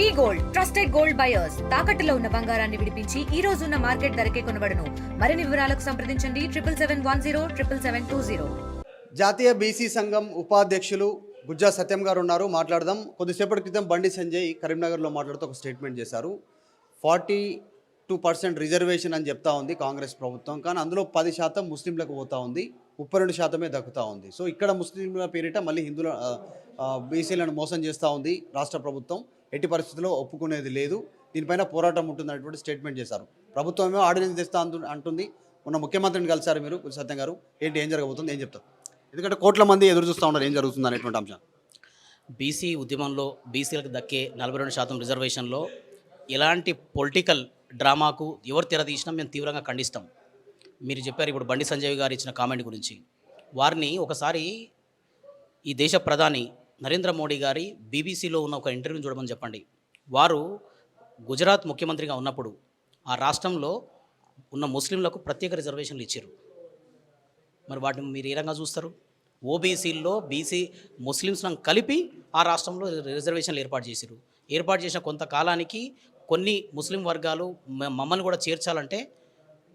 V gold trusted gold buyers. తాకట్టులో ఉన్న బంగారాన్ని విడిపించి ఈ రోజు ఉన్న మార్కెట్ ధరకే కొనబడను. మరిన్ని వివరాలకు సంప్రదించండి triple seven one zero triple seven two zero. జాతీయ బీసీ సంఘం ఉపాధ్యక్షులు గుజ్జా సత్యం గారు ఉన్నారు. మాట్లాడదాం. కొద్దిసేపటి క్రితం బండి సంజయ్ కరీంనగర్లో మాట్లాడుతూ ఒక స్టేట్మెంట్ చేశారు. ఫార్టీ టూ పర్సెంట్ రిజర్వేషన్ అని చెప్తా ఉంది కాంగ్రెస్ ప్రభుత్వం. కానీ అందులో పది శాతం ముస్లింలకు పోతా ఉంది. ముప్పై రెండు శాతమే దక్కుతా ఉంది. సో ఇక్కడ ముస్లింల పేరిట మళ్ళీ హిందువుల బీసీలను మోసం చేస్తూ ఉంది రాష్ట్ర ప్రభుత్వం. ఎట్టి పరిస్థితుల్లో ఒప్పుకునేది లేదు. దీనిపైన పోరాటం ఉంటుందన్నటువంటి స్టేట్మెంట్ చేశారు. ప్రభుత్వం ఏమో ఆర్డినెన్స్ తెస్తా అంటుంది. మొన్న ముఖ్యమంత్రిని కలిసారు మీరు సత్యం గారు. ఏంటి ఏం జరగబోతుంది ఏం చెప్తారు? ఎందుకంటే కోట్ల మంది ఎదురు చూస్తూ ఉన్నారు ఏం జరుగుతుంది అనేటువంటి అంశం. బీసీ ఉద్యమంలో బీసీలకు దక్కే నలభై రెండు శాతం రిజర్వేషన్లో ఎలాంటి పొలిటికల్ డ్రామాకు ఎవరు తెరదీసినా మేము తీవ్రంగా ఖండిస్తాం. మీరు చెప్పారు ఇప్పుడు బండి సంజయ్ గారు ఇచ్చిన కామెంట్ గురించి. వారిని ఒకసారి ఈ దేశ ప్రధాని నరేంద్ర మోడీ గారి బీబీసీలో ఉన్న ఒక ఇంటర్వ్యూని చూడమని చెప్పండి. వారు గుజరాత్ ముఖ్యమంత్రిగా ఉన్నప్పుడు ఆ రాష్ట్రంలో ఉన్న ముస్లింలకు ప్రత్యేక రిజర్వేషన్లు ఇచ్చారు. మరి వాటిని మీరు ఏ రంగా చూస్తారు? ఓబీసీల్లో బీసీ ముస్లింస్ను కలిపి ఆ రాష్ట్రంలో రిజర్వేషన్లు ఏర్పాటు చేశారు. ఏర్పాటు చేసిన కొంతకాలానికి కొన్ని ముస్లిం వర్గాలు మమ్మల్ని కూడా చేర్చాలంటే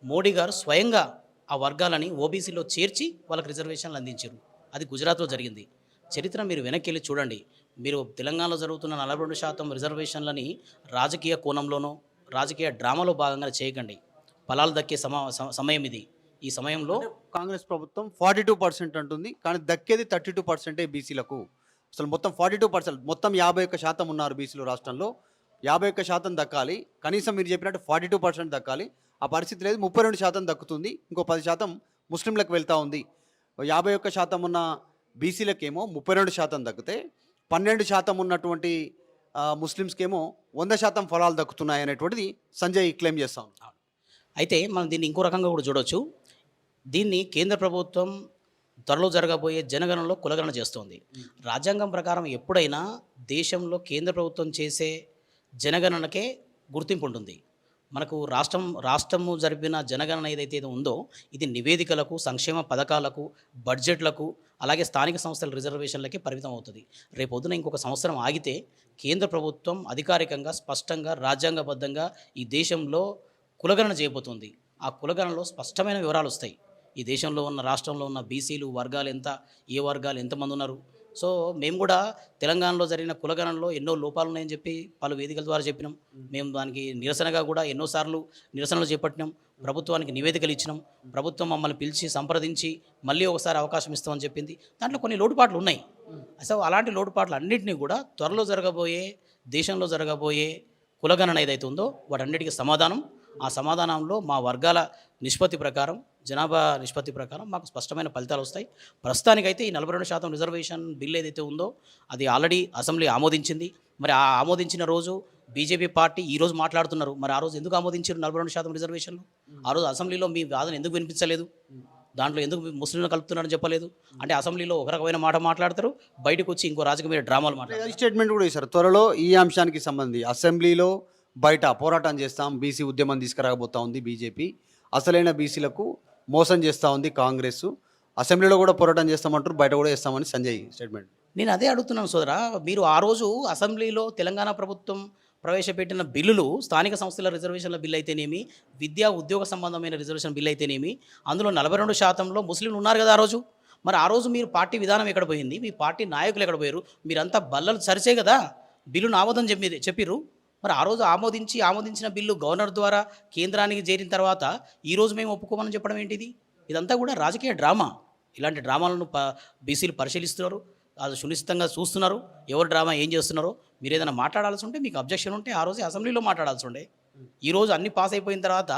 మోడీ గారు స్వయంగా ఆ వర్గాలని ఓబీసీలో చేర్చి వాళ్ళకి రిజర్వేషన్లు అందించారు. అది గుజరాత్లో జరిగింది. చరిత్ర మీరు వెనక్కి వెళ్ళి చూడండి. మీరు తెలంగాణలో జరుగుతున్న నలభై రెండు శాతం రిజర్వేషన్లని రాజకీయ కోణంలోనూ రాజకీయ డ్రామాలో భాగంగా చేయకండి. ఫలాలు దక్కే సమ సమయం ఇది. ఈ సమయంలో కాంగ్రెస్ ప్రభుత్వం ఫార్టీ టూ పర్సెంట్ అంటుంది కానీ దక్కేది థర్టీ టూ పర్సెంటే బీసీలకు. అసలు మొత్తం ఫార్టీ టూ పర్సెంట్ మొత్తం యాభై ఒక్క శాతం ఉన్నారు బీసీలు రాష్ట్రంలో. యాభై ఒక్క శాతం దక్కాలి. కనీసం మీరు చెప్పినట్టు ఫార్టీ టూ పర్సెంట్ దక్కాలి. ఆ పరిస్థితి లేదు ముప్పై రెండు శాతం దక్కుతుంది. ఇంకో పది శాతం ముస్లింలకు వెళ్తూ ఉంది. యాభై ఒక్క శాతం ఉన్న బీసీలకేమో ముప్పై రెండు శాతం దక్కితే పన్నెండు శాతం ఉన్నటువంటి ముస్లిమ్స్కేమో వంద శాతం ఫలాలు దక్కుతున్నాయి అనేటువంటిది సంజయ్ క్లెయిమ్ చేస్తాం అయితే మనం దీన్ని ఇంకో రకంగా కూడా చూడొచ్చు. దీన్ని కేంద్ర ప్రభుత్వం త్వరలో జరగబోయే జనగణనలో కులగణన చేస్తోంది. రాజ్యాంగం ప్రకారం ఎప్పుడైనా దేశంలో కేంద్ర ప్రభుత్వం చేసే జనగణనకే గుర్తింపు ఉంటుంది. మనకు రాష్ట్రం రాష్ట్రము జరిపిన జనగణన ఏదైతే ఉందో ఇది నివేదికలకు సంక్షేమ పథకాలకు బడ్జెట్లకు అలాగే స్థానిక సంస్థల రిజర్వేషన్లకే పరిమితం అవుతుంది. రేపొద్దున ఇంకొక సంవత్సరం ఆగితే కేంద్ర ప్రభుత్వం అధికారికంగా స్పష్టంగా రాజ్యాంగబద్ధంగా ఈ దేశంలో కులగణన చేయబోతుంది. ఆ కులగణనలో స్పష్టమైన వివరాలు వస్తాయి. ఈ దేశంలో ఉన్న రాష్ట్రంలో ఉన్న బీసీలు వర్గాలు ఎంత ఏ వర్గాలు ఎంతమంది ఉన్నారు? సో మేము కూడా తెలంగాణలో జరిగిన కులగణనలో ఎన్నో లోపాలు ఉన్నాయని చెప్పి పలు వేదికల ద్వారా చెప్పినాం. మేము. దానికి నిరసనగా కూడా ఎన్నోసార్లు నిరసనలు చేపట్టినాం. ప్రభుత్వానికి నివేదికలు ఇచ్చినాం. ప్రభుత్వం మమ్మల్ని పిలిచి సంప్రదించి మళ్ళీ ఒకసారి అవకాశం ఇస్తామని చెప్పింది. దాంట్లో కొన్ని లోటుపాట్లు ఉన్నాయి. అసలు అలాంటి లోటుపాట్లు అన్నింటినీ కూడా త్వరలో జరగబోయే దేశంలో జరగబోయే కులగణన ఏదైతే ఉందో వాటన్నిటికీ సమాధానం. ఆ సమాధానంలో మా వర్గాల నిష్పత్తి ప్రకారం జనాభా నిష్పత్తి ప్రకారం మాకు స్పష్టమైన ఫలితాలు వస్తాయి. ప్రస్తుతానికైతే ఈ నలభై రెండు శాతం రిజర్వేషన్ బిల్ ఏదైతే ఉందో అది ఆల్రెడీ అసెంబ్లీ ఆమోదించింది. మరి ఆ ఆమోదించిన రోజు బీజేపీ పార్టీ ఈ రోజు మాట్లాడుతున్నారు. మరి ఆ రోజు ఎందుకు ఆమోదించారు నలభై రెండు శాతం రిజర్వేషన్లు? ఆ రోజు అసెంబ్లీలో మీ వాదన ఎందుకు వినిపించలేదు? దాంట్లో ఎందుకు ముస్లింలు కలుపుతున్నారని చెప్పలేదు? అంటే అసెంబ్లీలో ఒక రకమైన మాట మాట్లాడతారు. బయటకు వచ్చి ఇంకో రాజకీయ డ్రామాలు మాట్లాడతారు. స్టేట్మెంట్ కూడా ఇస్తారు త్వరలో ఈ అంశానికి సంబంధించి అసెంబ్లీలో బయట పోరాటం చేస్తాం. బీసీ ఉద్యమం తీసుకురాబోతా ఉంది బీజేపీ. అసలైన బీసీలకు మోసం చేస్తూ ఉంది కాంగ్రెస్. అసెంబ్లీలో కూడా పోరాటం చేస్తామంటారు బయట కూడా చేస్తామని సంజయ్ స్టేట్మెంట్. నేను అదే అడుగుతున్నాను సోదరా మీరు ఆ రోజు అసెంబ్లీలో తెలంగాణ ప్రభుత్వం ప్రవేశపెట్టిన బిల్లులు స్థానిక సంస్థల రిజర్వేషన్ల బిల్లు అయితేనేమి విద్యా ఉద్యోగ సంబంధమైన రిజర్వేషన్ బిల్లు అయితేనేమి అందులో నలభై రెండు శాతంలో ముస్లింలు ఉన్నారు కదా ఆ రోజు. మరి ఆ రోజు మీరు పార్టీ విధానం ఎక్కడ పోయింది? మీ పార్టీ నాయకులు ఎక్కడ పోయారు? మీరంతా బల్లలు సరిచే కదా? బిల్లును ఆమోదం చెప్పి చెప్పిర్రు. మరి ఆ రోజు ఆమోదించి ఆమోదించిన బిల్లు గవర్నర్ ద్వారా కేంద్రానికి చేరిన తర్వాత ఈరోజు మేము ఒప్పుకోమని చెప్పడం ఏంటిది? ఇదంతా కూడా రాజకీయ డ్రామా. ఇలాంటి డ్రామాలను ప బీసీలు పరిశీలిస్తున్నారు. అది సునిశ్చితంగా చూస్తున్నారు. ఎవరు డ్రామా ఏం చేస్తున్నారో మీరు ఏదైనా మాట్లాడాల్సి ఉంటే మీకు అబ్జెక్షన్ ఉంటే ఆ రోజు అసెంబ్లీలో మాట్లాడాల్సి ఉండే. ఈ రోజు అన్ని పాస్ అయిపోయిన తర్వాత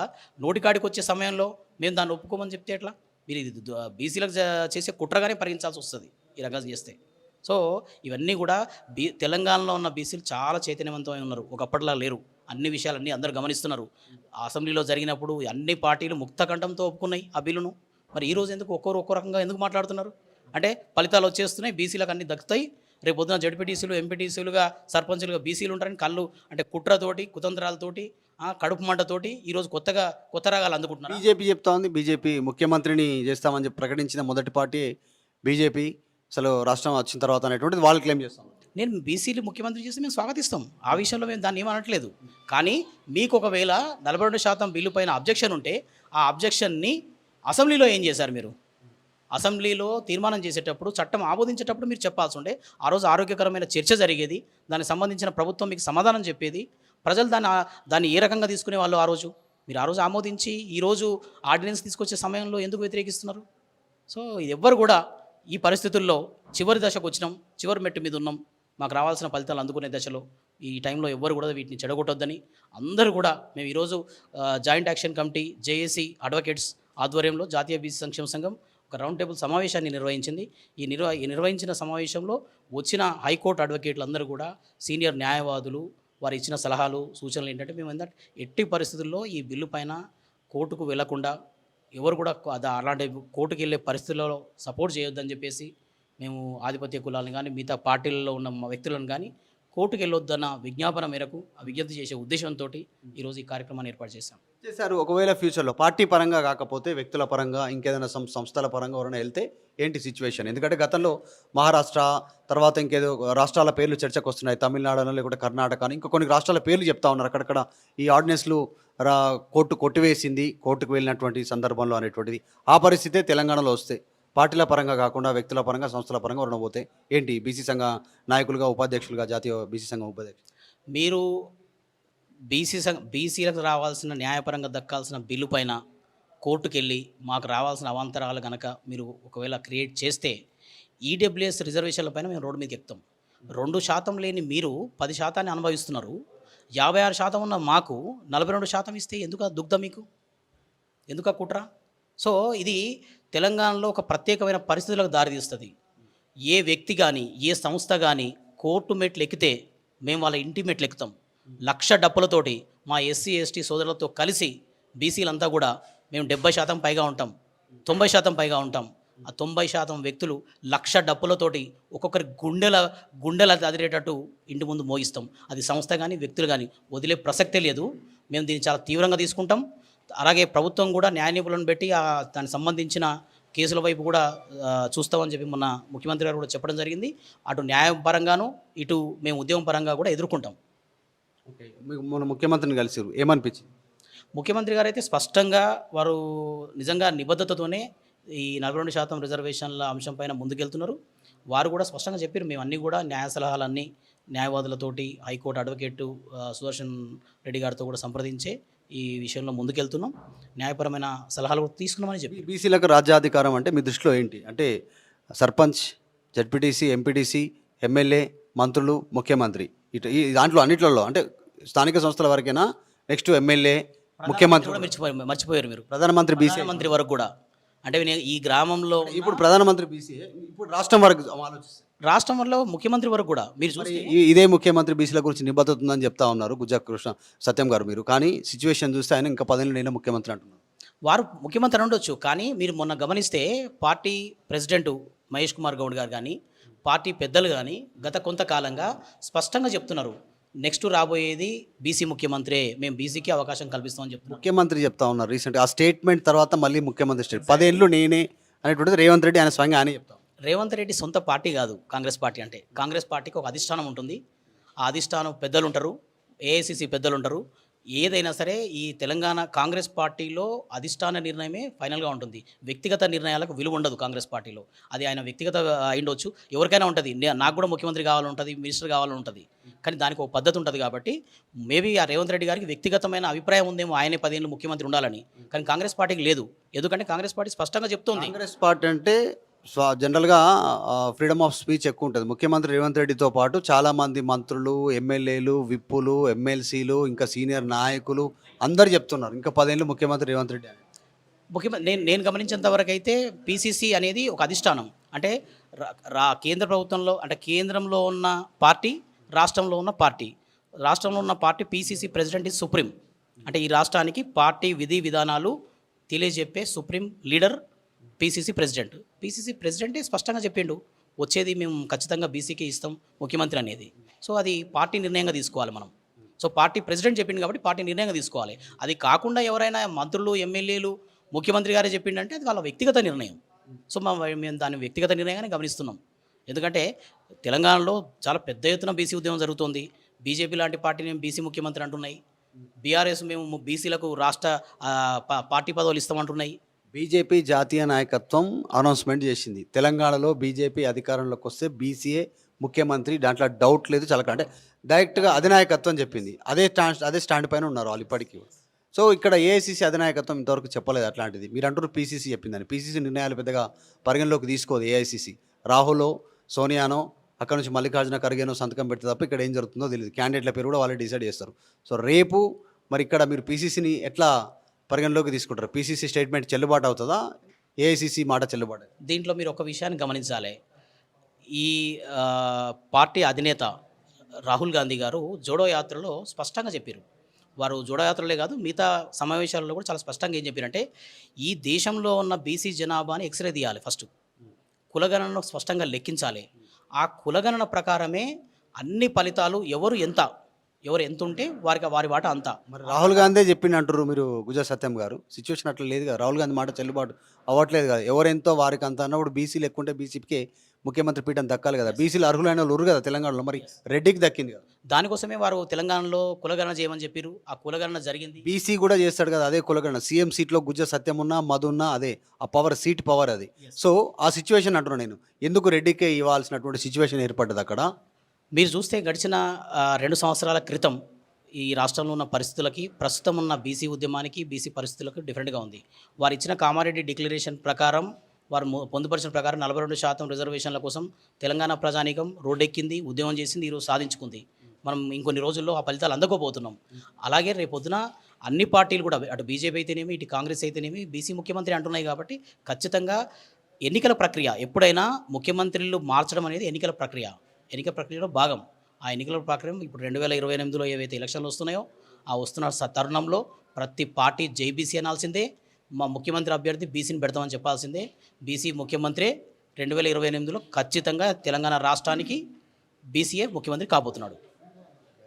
నోటికాడికి వచ్చే సమయంలో మేము దాన్ని ఒప్పుకోమని చెప్తే ఎట్లా? మీరు ఇది బీసీలకు చేసే కుట్రగానే పరిగణించాల్సి వస్తుంది ఈ రకంగా చేస్తే. సో ఇవన్నీ కూడా బీ తెలంగాణలో ఉన్న బీసీలు చాలా చైతన్యవంతమై ఉన్నారు. ఒకప్పటిలా లేరు. అన్ని విషయాలన్నీ అందరూ గమనిస్తున్నారు. అసెంబ్లీలో జరిగినప్పుడు అన్ని పార్టీలు ముక్త కంఠంతో ఒప్పుకున్నాయి ఆ బిల్లును. మరి ఈ రోజు ఎందుకు ఒక్కొరు ఒక్కో రకంగా ఎందుకు మాట్లాడుతున్నారు? అంటే ఫలితాలు వచ్చేస్తున్నాయి బీసీలకు అన్ని దక్కుతాయి. రేపు పొద్దున జడ్పీటీసీలు ఎంపీటీసీలుగా సర్పంచులుగా బీసీలు ఉంటారని కళ్ళు అంటే కుట్రతోటి కుతంత్రాలతోటి కడుపు మంటతోటి ఈరోజు కొత్తగా కొత్త రాగాలు అందుకుంటున్నారు. బీజేపీ చెప్తా ఉంది. బీజేపీ ముఖ్యమంత్రిని చేస్తామని చెప్పి ప్రకటించిన మొదటి పార్టీ బీజేపీ. అసలు రాష్ట్రం వచ్చిన తర్వాత అనేటువంటిది వాళ్ళు క్లెయిమ్ చేస్తాం నేను బీసీలు ముఖ్యమంత్రి చేసి మేము స్వాగతిస్తాం. ఆ విషయంలో మేము దాన్ని ఏమనట్లేదు కానీ మీకు ఒకవేళ నలభై రెండు శాతం బిల్లు పైన అబ్జెక్షన్ ఉంటే ఆ అబ్జెక్షన్ని అసెంబ్లీలో ఏం చేశారు మీరు? అసెంబ్లీలో తీర్మానం చేసేటప్పుడు చట్టం ఆమోదించేటప్పుడు మీరు చెప్పాల్సి ఉండే ఆ రోజు ఆరోగ్యకరమైన చర్చ జరిగేది. దానికి సంబంధించిన ప్రభుత్వం మీకు సమాధానం చెప్పేది. ప్రజలు దాన్ని దాన్ని ఏ రకంగా తీసుకునే వాళ్ళు ఆ రోజు? మీరు ఆ రోజు ఆమోదించి ఈరోజు ఆర్డినెన్స్ తీసుకొచ్చే సమయంలో ఎందుకు వ్యతిరేకిస్తున్నారు? సో ఎవ్వరు కూడా ఈ పరిస్థితుల్లో చివరి దశకు వచ్చినాం చివరి మెట్టు మీద ఉన్నాం. మాకు రావాల్సిన ఫలితాలు అందుకునే దశలో ఈ టైంలో ఎవ్వరు కూడా వీటిని చెడగొట్టొద్దని అందరూ కూడా మేము ఈరోజు joint action committee JAC advocates ఆధ్వర్యంలో జాతీయ బీసీ సంక్షేమ సంఘం ఒక రౌండ్ టేబుల్ సమావేశాన్ని నిర్వహించింది. ఈ నిర్వ నిర్వహించిన సమావేశంలో వచ్చిన హైకోర్టు అడ్వకేట్లందరూ కూడా సీనియర్ న్యాయవాదులు వారు ఇచ్చిన సలహాలు సూచనలు ఏంటంటే మేము ఏంటంటే ఎట్టి పరిస్థితుల్లో ఈ బిల్లు పైన కోర్టుకు వెళ్ళకుండా ఎవరు కూడా అది అలాంటి కోర్టుకు వెళ్ళే పరిస్థితుల్లో సపోర్ట్ చేయొద్దని చెప్పేసి మేము ఆధిపత్య కులాలను కానీ మిగతా పార్టీలలో ఉన్న వ్యక్తులను కానీ కోర్టుకు వెళ్ళొద్దన్న విజ్ఞాపన మేరకు ఆ విజ్ఞప్తి చేసే ఉద్దేశంతో ఈరోజు ఈ కార్యక్రమాన్ని ఏర్పాటు చేశాం. చేశారు. ఒకవేళ ఫ్యూచర్లో పార్టీ పరంగా కాకపోతే వ్యక్తుల పరంగా ఇంకేదైనా సంస్థల పరంగా ఎవరైనా వెళ్తే ఏంటి సిచ్యువేషన్? ఎందుకంటే గతంలో మహారాష్ట్ర తర్వాత ఇంకేదో రాష్ట్రాల పేర్లు చర్చకు వస్తున్నాయి తమిళనాడులో లేకుంటే కర్ణాటక అని ఇంకా కొన్ని రాష్ట్రాల పేర్లు చెప్తా ఉన్నారు. అక్కడక్కడ ఈ ఆర్డినెన్స్లు కోర్టు కొట్టివేసింది కోర్టుకు వెళ్ళినటువంటి సందర్భంలో అనేటువంటిది. ఆ పరిస్థితే తెలంగాణలో వస్తే పార్టీల పరంగా కాకుండా వ్యక్తుల పరంగా సంస్థల పరంగా ఉండబోతే ఏంటి? బీసీ సంఘ నాయకులుగా ఉపాధ్యక్షులుగా జాతీయ బీసీ సంఘం ఉపాధ్యక్షులు? మీరు బీసీ సంఘ బీసీలకు రావాల్సిన న్యాయపరంగా దక్కాల్సిన బిల్లు పైన కోర్టుకెళ్ళి మాకు రావాల్సిన అవాంతరాలు కనుక మీరు ఒకవేళ క్రియేట్ చేస్తే ఈడబ్ల్యూఎస్ రిజర్వేషన్ల పైన మేము రోడ్డు మీదకి ఎక్కుతాం. రెండు శాతం లేని మీరు పది శాతాన్ని అనుభవిస్తున్నారు. యాభై ఆరు శాతం ఉన్న మాకు నలభై రెండు శాతం ఇస్తే ఎందుకు దుగ్ధం దుగ్ధ మీకు? ఎందుకు కుట్ర? సో ఇది తెలంగాణలో ఒక ప్రత్యేకమైన పరిస్థితులకు దారితీస్తుంది ఏ వ్యక్తి కానీ ఏ సంస్థ కానీ కోర్టు మెట్లు ఎక్కితే మేము వాళ్ళ ఇంటి మెట్లు ఎక్కుతాం. లక్ష డప్పులతోటి మా ఎస్సీ ఎస్టీ సోదరులతో కలిసి బీసీలంతా కూడా మేము డెబ్బై శాతం పైగా ఉంటాం. తొంభై శాతం పైగా ఉంటాం. ఆ తొంభై శాతం వ్యక్తులు లక్ష డప్పులతోటి ఒక్కొక్కరి గుండెల గుండెల అదిరేటట్టు ఇంటి ముందు మోగిస్తాం. అది సంస్థ కానీ వ్యక్తులు కానీ వదిలే ప్రసక్తే లేదు. మేము దీన్ని చాలా తీవ్రంగా తీసుకుంటాం. అలాగే ప్రభుత్వం కూడా న్యాయ నిపుణులను పెట్టి ఆ దానికి సంబంధించిన కేసుల వైపు కూడా చూస్తామని చెప్పి మొన్న ముఖ్యమంత్రి గారు కూడా చెప్పడం జరిగింది. అటు న్యాయం పరంగాను ఇటు మేము ఉద్యమం పరంగా కూడా ఎదుర్కొంటాం. ఓకే. మీకు ముఖ్యమంత్రిని కలిసిరు ఏమనిపించింది? ముఖ్యమంత్రి గారు అయితే స్పష్టంగా వారు నిజంగా నిబద్ధతతోనే ఈ నలభై రెండు శాతం రిజర్వేషన్ల అంశం పైన ముందుకెళ్తున్నారు. వారు కూడా స్పష్టంగా చెప్పారు మేము అన్నీ కూడా న్యాయ సలహాలన్నీ న్యాయవాదులతోటి high court advocate Sudarshan Reddy గారితో కూడా సంప్రదించే ఈ విషయంలో ముందుకెళ్తున్నాం. న్యాయపరమైన సలహాలు కూడా తీసుకున్నామని చెప్పి బీసీలకు రాజ్యాధికారం అంటే మీ దృష్టిలో ఏంటి? అంటే సర్పంచ్ జడ్పీటీసీ ఎంపీటీసీ ఎమ్మెల్యే మంత్రులు ముఖ్యమంత్రి ఇటు ఈ దాంట్లో అన్నిట్లలో అంటే స్థానిక సంస్థల వరకేనా? నెక్స్ట్ ఎమ్మెల్యే ముఖ్యమంత్రి కూడా. మర్చిపోయారు మర్చిపోయారు మీరు. ప్రధానమంత్రి బీసీ ప్రధానమంత్రి వరకు కూడా. అంటే నేను ఈ గ్రామంలో ఇప్పుడు ప్రధానమంత్రి బీసీ ఇప్పుడు రాష్ట్రం వరకు ఆలోచిస్తే. రాష్ట్రంలో ముఖ్యమంత్రి వరకు కూడా మీరు చూస్తే ఇదే ముఖ్యమంత్రి బీసీల గురించి నిబద్ధత ఉందని చెప్తా ఉన్నారు గుజ్జా కృష్ణ సత్యం గారు మీరు. కానీ సిచ్యువేషన్ చూస్తే ఆయన ఇంకా పదేళ్ళు నేను ముఖ్యమంత్రి అంటున్నారు. వారు ముఖ్యమంత్రి ఉండొచ్చు కానీ మీరు మొన్న గమనిస్తే పార్టీ ప్రెసిడెంట్ మహేష్ కుమార్ గౌడ్ గారు కానీ పార్టీ పెద్దలు కానీ గత కొంతకాలంగా స్పష్టంగా చెప్తున్నారు. నెక్స్ట్ రాబోయేది బీసీ ముఖ్యమంత్రే. మేము బీసీకి అవకాశం కల్పిస్తామని చెప్తున్నారు ముఖ్యమంత్రి చెప్తా ఉన్నారు రీసెంట్ ఆ స్టేట్మెంట్ తర్వాత మళ్ళీ ముఖ్యమంత్రి స్టేట్. పదేళ్ళు నేనే అనేటువంటిది రేవంత్ రెడ్డి ఆయన స్వయంగా ఆయన చెప్తా. రేవంత్ రెడ్డి సొంత పార్టీ కాదు కాంగ్రెస్ పార్టీ అంటే. కాంగ్రెస్ పార్టీకి ఒక అధిష్టానం ఉంటుంది. ఆ అధిష్టానం పెద్దలు ఉంటారు ఏఐసిసి పెద్దలు ఉంటారు ఏదైనా సరే ఈ తెలంగాణ కాంగ్రెస్ పార్టీలో అధిష్టాన నిర్ణయమే ఫైనల్గా ఉంటుంది. వ్యక్తిగత నిర్ణయాలకు విలువ ఉండదు కాంగ్రెస్ పార్టీలో. అది ఆయన వ్యక్తిగత అయిండొచ్చు. ఎవరికైనా ఉంటుంది. నాకు కూడా ముఖ్యమంత్రి కావాలంటుంది మినిస్టర్ కావాలంటుంది. కానీ దానికి ఒక పద్ధతి ఉంటుంది కాబట్టి మేబీ ఆ రేవంత్ రెడ్డి గారికి వ్యక్తిగతమైన అభిప్రాయం ఉందేమో ఆయనే పదేళ్ళు ముఖ్యమంత్రి ఉండాలని. కానీ కాంగ్రెస్ పార్టీకి లేదు. ఎందుకంటే కాంగ్రెస్ పార్టీ స్పష్టంగా చెప్తుంది. కాంగ్రెస్ పార్టీ అంటే సో జనరల్గా ఫ్రీడమ్ ఆఫ్ స్పీచ్ ఎక్కువ ఉంటుంది. ముఖ్యమంత్రి రేవంత్ రెడ్డితో పాటు చాలామంది మంత్రులు ఎమ్మెల్యేలు విప్పులు ఎమ్మెల్సీలు ఇంకా సీనియర్ నాయకులు అందరు చెప్తున్నారు. ఇంకా పదేళ్ళు ముఖ్యమంత్రి రేవంత్ రెడ్డి అని ముఖ్యమంత్రి నేను నేను గమనించేంత వరకు అయితే పీసీసీ అనేది ఒక అధిష్టానం. అంటే రా- కేంద్ర ప్రభుత్వంలో అంటే కేంద్రంలో ఉన్న పార్టీ రాష్ట్రంలో ఉన్న పార్టీ. రాష్ట్రంలో ఉన్న party PCC president is supreme. అంటే ఈ రాష్ట్రానికి పార్టీ విధి విధానాలు తెలియజెప్పే supreme leader PCC president. PCC ప్రెసిడెంటే స్పష్టంగా చెప్పిండు వచ్చేది మేము ఖచ్చితంగా బీసీకి ఇస్తాం ముఖ్యమంత్రి అనేది. సో అది పార్టీ నిర్ణయంగా తీసుకోవాలి మనం. సో పార్టీ ప్రెసిడెంట్ చెప్పింది కాబట్టి పార్టీ నిర్ణయంగా తీసుకోవాలి. అది కాకుండా ఎవరైనా మంత్రులు ఎమ్మెల్యేలు ముఖ్యమంత్రి గారే చెప్పిండంటే అది వాళ్ళ వ్యక్తిగత నిర్ణయం. సో మా మేము దాని వ్యక్తిగత నిర్ణయంగానే గమనిస్తున్నాం. ఎందుకంటే తెలంగాణలో చాలా పెద్ద ఎత్తున బీసీ ఉద్యమం జరుగుతుంది. బీజేపీ లాంటి పార్టీని బీసీ ముఖ్యమంత్రి అంటున్నాయి. బీఆర్ఎస్ మేము బీసీలకు రాష్ట్ర పార్టీ పదవులు ఇస్తామంటున్నాయి. బీజేపీ జాతీయ నాయకత్వం అనౌన్స్మెంట్ చేసింది. తెలంగాణలో బీజేపీ అధికారంలోకి వస్తే బీసీఏ ముఖ్యమంత్రి దాంట్లో డౌట్ లేదు చాలా అంటే డైరెక్ట్గా అధినాయకత్వం చెప్పింది. అదే స్టాండ్ అదే స్టాండ్ పైన ఉన్నారు వాళ్ళు ఇప్పటికీ సో ఇక్కడ ఏఐసీసీ అధినాయకత్వం ఇంతవరకు చెప్పలేదు అట్లాంటిది. మీరు అంటారు పీసీసీ చెప్పిందని. పీసీసీ నిర్ణయాలు పెద్దగా పరిగణలోకి తీసుకోదు ఏఐసీసీ రాహులో సోనియానో అక్కడ నుంచి మల్లికార్జున ఖర్గేనో సంతకం పెడితే తప్ప ఇక్కడ ఏం జరుగుతుందో తెలియదు క్యాండిడేట్ల పేరు కూడా వాళ్ళే డిసైడ్ చేస్తారు. సో రేపు మరి ఇక్కడ మీరు పీసీసీని ఎట్లా పరిగణలోకి తీసుకుంటారు. పీసీసీ స్టేట్మెంట్ చెల్లుబాటు అవుతుందా? ఏఐసీసీ మాట చెల్లుబాటు దీంట్లో మీరు ఒక విషయాన్ని గమనించాలి. ఈ పార్టీ అధినేత రాహుల్ గాంధీ గారు జోడో యాత్రలో స్పష్టంగా చెప్పారు. వారు జోడో యాత్రలే కాదు మిగతా సమావేశాలలో కూడా చాలా స్పష్టంగా ఏం చెప్పారంటే ఈ దేశంలో ఉన్న బీసీ జనాభాని ఎక్స్రే తీయాలి ఫస్ట్. కులగణనను స్పష్టంగా లెక్కించాలి. ఆ కులగణన ప్రకారమే అన్ని ఫలితాలు ఎవరు ఎంత ఎవరు ఎంత ఉంటే వారికి వారి వాట అంత. మరి రాహుల్ గాంధీ చెప్పిండు అంటారు మీరు గుజరాత్ సత్యం గారు. సిచ్యువేషన్ అట్లా లేదు కదా. రాహుల్ గాంధీ మాట చెల్లుబాటు అవ్వట్లేదు కదా. ఎవరెంతో వారికి అంత అన్నప్పుడు బీసీలు ఎక్కువ ఉంటే బీసీకి ముఖ్యమంత్రి పీఠం దక్కాలి కదా. బీసీలు అర్హులైన వాళ్ళు కదా తెలంగాణలో. మరి రెడ్డికి దక్కింది కదా. దానికోసమే వారు తెలంగాణలో కులగణన చేయమని చెప్పారు ఆ కులగణన జరిగింది. బీసీ కూడా చేస్తాడు కదా అదే కులగణ సీఎం సీట్లో గుజ్జ సత్యం ఉన్నా మధు ఉన్నా అదే. ఆ పవర్ సీట్ పవర్ అది. సో ఆ సిచ్యువేషన్ అంటున్నాను నేను. ఎందుకు రెడ్డికే ఇవ్వాల్సినటువంటి సిచ్యువేషన్ ఏర్పడ్డది అక్కడ? మీరు చూస్తే గడిచిన రెండు సంవత్సరాల క్రితం ఈ రాష్ట్రంలో ఉన్న పరిస్థితులకి ప్రస్తుతం ఉన్న బీసీ ఉద్యమానికి బీసీ పరిస్థితులకు డిఫరెంట్గా ఉంది. వారు ఇచ్చిన కామారెడ్డి డిక్లరేషన్ ప్రకారం వారు పొందుపరిచిన ప్రకారం నలభై రెండు శాతం రిజర్వేషన్ల కోసం తెలంగాణ ప్రజానీకం రోడ్డెక్కింది ఉద్యమం చేసింది ఈరోజు సాధించుకుంది. మనం ఇంకొన్ని రోజుల్లో ఆ ఫలితాలు అందుకోబోతున్నాం అలాగే రేపొద్దున అన్ని పార్టీలు కూడా అటు బీజేపీ అయితేనేమి ఇటు కాంగ్రెస్ అయితేనేమి బీసీ ముఖ్యమంత్రి అంటున్నాయి కాబట్టి ఖచ్చితంగా ఎన్నికల ప్రక్రియ ఎప్పుడైనా ముఖ్యమంత్రులు మార్చడం అనేది ఎన్నికల ప్రక్రియ. ఎన్నికల ప్రక్రియలో భాగం. ఆ ఎన్నికల ప్రక్రియ ఇప్పుడు రెండు వేల ఇరవై ఎనిమిదిలో ఏవైతే ఎలక్షన్లు వస్తున్నాయో ఆ వస్తున్న తరుణంలో ప్రతి పార్టీ జైబీసీ అనాల్సిందే మా ముఖ్యమంత్రి అభ్యర్థి బీసీని పెడతామని చెప్పాల్సిందే. బీసీ ముఖ్యమంత్రి రెండు వేల ఇరవై ఎనిమిదిలో ఖచ్చితంగా తెలంగాణ రాష్ట్రానికి బీసీఏ ముఖ్యమంత్రి కాబోతున్నాడు.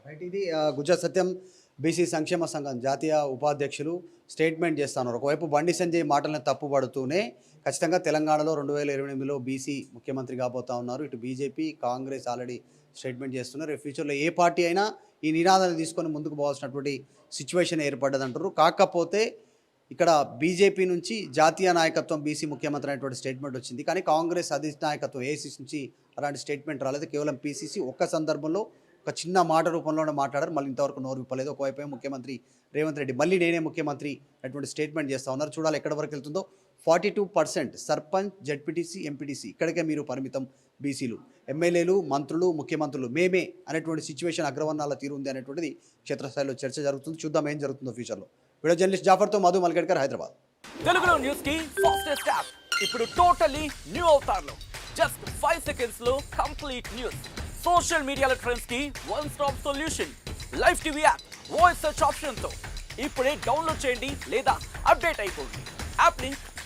రైట్ ఇది గుజరాత్ సత్యం బీసీ సంక్షేమ సంఘం జాతీయ ఉపాధ్యక్షులు స్టేట్మెంట్ చేస్తున్నారు ఒకవైపు బండి సంజయ్ మాటలను తప్పుపడుతూనే ఖచ్చితంగా తెలంగాణలో రెండు వేల ఇరవై ఎనిమిదిలో బీసీ ముఖ్యమంత్రి కాబోతా ఉన్నారు. ఇటు బీజేపీ కాంగ్రెస్ ఆల్రెడీ స్టేట్మెంట్ చేస్తున్నారు. ఫ్యూచర్లో ఏ పార్టీ అయినా ఈ నినాదాన్ని తీసుకొని ముందుకు పోవాల్సినటువంటి సిచ్యువేషన్ ఏర్పడ్డదంటారు. కాకపోతే ఇక్కడ బీజేపీ నుంచి జాతీయ నాయకత్వం బీసీ ముఖ్యమంత్రి అనేటువంటి స్టేట్మెంట్ వచ్చింది. కానీ కాంగ్రెస్ అధినాయకత్వం ఏసీసీ నుంచి అలాంటి స్టేట్మెంట్ రాలేదు. కేవలం పీసీసీ ఒక్క సందర్భంలో ఒక చిన్న మాట రూపంలోనే మాట్లాడారు. మళ్ళీ ఇంతవరకు నోరు విప్పలేదు. ఒకవైపు ముఖ్యమంత్రి రేవంత్ రెడ్డి మళ్ళీ నేనే ముఖ్యమంత్రి అటువంటి స్టేట్మెంట్ చేస్తూ ఉన్నారు. చూడాలి ఎక్కడి వరకు వెళ్తుందో. Forty two percent sarpanch ZPTC MPTC ఇక్కడికే మీరు పరిమితం బీసీలు. ఎమ్మెల్యేలు మంత్రులు ముఖ్యమంత్రులు మేమే అనేటువంటి సిచ్యువేషన్ అగ్రవర్ణాల తీరు ఉంది అనేటువంటిది క్షేత్రస్థాయిలో చర్చ జరుగుతుంది. చూద్దాం ఏం జరుగుతుందో ఫ్యూచర్లో వీడియో జర్నలిస్ట్ జాఫర్తో మధు మల్గడ్కర్ హైదరాబాద్. తెలుగులో న్యూస్కి ఫాస్టెస్ట్ యాప్ ఇప్పుడు టోటలీ న్యూ అవుతారులో. జస్ట్ ఫైవ్ సెకండ్స్లో కంప్లీట్ న్యూస్ సోషల్ మీడియాలో ట్రెండ్స్కి one stop solution live TV app voice search ఆప్షన్తో. ఇప్పుడే డౌన్లోడ్ చేయండి లేదా అప్డేట్ అయిపోండి. App link